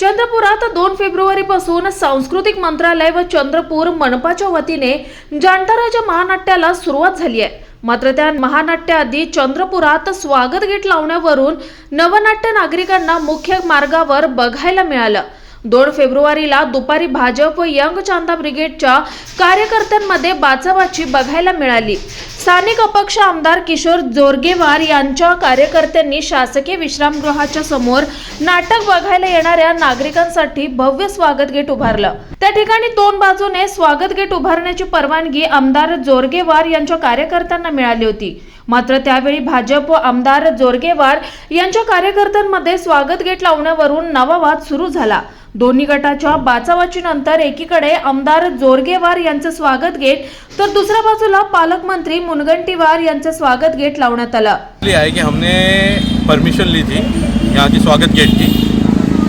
चंद्रपुरात दोन फेब्रुवारी पासून सांस्कृतिक मंत्रालय व चंद्रपूर मनपाच्या वतीने जाणताराच्या महानाट्याला सुरुवात झाली आहे. मात्र त्या महानाट्याआधी चंद्रपुरात स्वागत गेट लावण्यावरून नवनाट्य नागरिकांना मुख्य मार्गावर बघायला मिळालं. दोन फेब्रुवारीला दुपारी भाजप व यंग चांदा ब्रिगेडच्या कार्यकर्त्यांमध्ये बाचाबाची बघायला मिळाली. स्थानिक अपक्ष आमदार किशोर जोरगेवार यांच्या कार्यकर्त्यांनी शासकीय विश्रामगृहाच्या समोर नाटक बघायला येणाऱ्या नागरिकांसाठी भव्य स्वागत गेट उभारलं. त्या ठिकाणी दोन बाजूने स्वागत गेट उभारण्याची परवानगी आमदार जोरगेवार यांच्या कार्यकर्त्यांना मिळाली होती. मात्र त्यावेळी भाजप व आमदार जोरगेवार यांच्या कार्यकर्त्यांमध्ये स्वागत गेट लावण्यावरून नवा वाद सुरू झाला. दोन्ही गटाच्या बाचावाचीनंतर एकीकडे आमदार जोरगेवार यांचं स्वागत गेट तर दुसऱ्या बाजूला पालकमंत्री मुनगंटीवार यांचं स्वागत गेट लावण्यात आलं. आहे की हमने परमिशन ली थी यहाँ की स्वागत गेट की.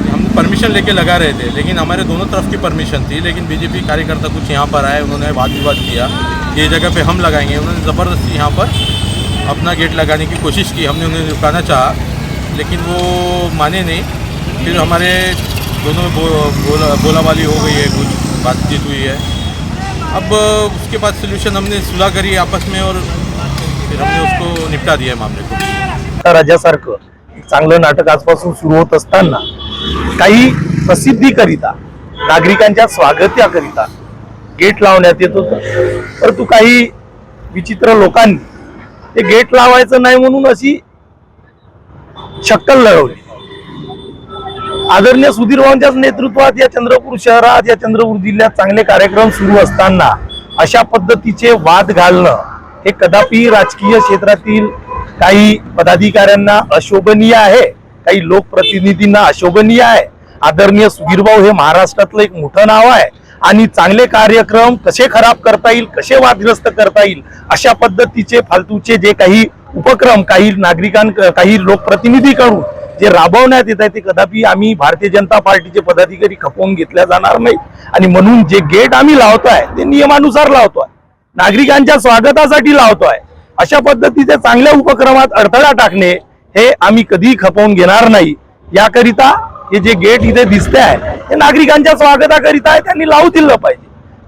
हम परमिशन लेके लगा रहे थे लेकिन हमारे दोनों तरफ की परमिशन थी लेकिन बीजेपी कार्यकर्ता कुछ यहाँ पर आए उन्होंने वाद विवाद किया. ये जगह पे हम लगाएंगे उन्होंने ज़बरदस्ती यहाँ पर अपना गेट लगाने की कोशिश की हमने उन्हें रुकाना चाहा लेकिन वो माने नहीं। फिर हमारे दोनों में बो, बोला बोलावाली हो गई है कुछ बातचीत हुई है। अब उसके बाद सोल्यूशन हमने सुलह करी आपस में और फिर हमने उसको निपटा दिया है मामले को। राजासारखं एक चांगलं नाटक आजपासून सुरू होत असताना काही प्रसिद्धीकरिता नागरिकांच्या स्वागत्याकरिता गेट लावण्यात येत होतं. परंतु काही विचित्र लोकांनी ते गेट लावायचं नाही म्हणून अशी शक्कल लढवली. आदरणीय सुधीर भाऊंच्याच नेतृत्वात या चंद्रपूर शहरात या चंद्रपूर जिल्ह्यात चांगले कार्यक्रम सुरू असताना अशा पद्धतीचे वाद घालणं हे कदापि राजकीय क्षेत्रातील काही पदाधिकाऱ्यांना अशोभनीय आहे काही लोकप्रतिनिधींना अशोभनीय आहे. आदरणीय सुधीरभाऊ हे महाराष्ट्रातलं एक मोठं नाव आहे. आणि चांगले कार्यक्रम कसे खराब करता येईल कसे वादग्रस्त करता येईल अशा पद्धतीचे फालतूचे जे काही उपक्रम काही नागरिकां काही लोकप्रतिनिधीकडून जे राबवण्यात येत आहे ते कदापि आम्ही भारतीय जनता पार्टीचे पदाधिकारी खपवून घेतल्या जाणार नाहीत. आणि म्हणून जे गेट आम्ही लावतोय ते नियमानुसार लावतोय. नागरिकांच्या स्वागतासाठी लावतोय. अशा पद्धतीचे चांगल्या उपक्रमात अडथळा टाकणे हे आम्ही कधीही खपवून घेणार नाही. याकरिता हे जे गेट इथे दिसते आहे हे नागरिकांच्या स्वागताकरिता आहे त्यांनी लावू दिलं पाहिजे.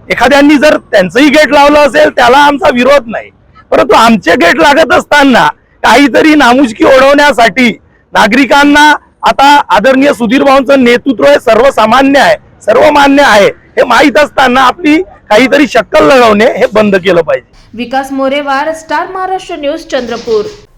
एखाद्यांनी जर त्यांचंही गेट लावलं असेल त्याला आमचा विरोध नाही. परंतु आमचे गेट लागत असताना काहीतरी नामुष्की ओढवण्यासाठी नागरिकांना आता आदरणीय सुधीर भाऊंचं नेतृत्व हे सर्वसामान्य आहे सर्वमान्य आहे हे माहीत असताना आपली काहीतरी शक्कल लगावणे हे बंद केलं पाहिजे. Vikas Morewar star Maharashtra news Chandrapur.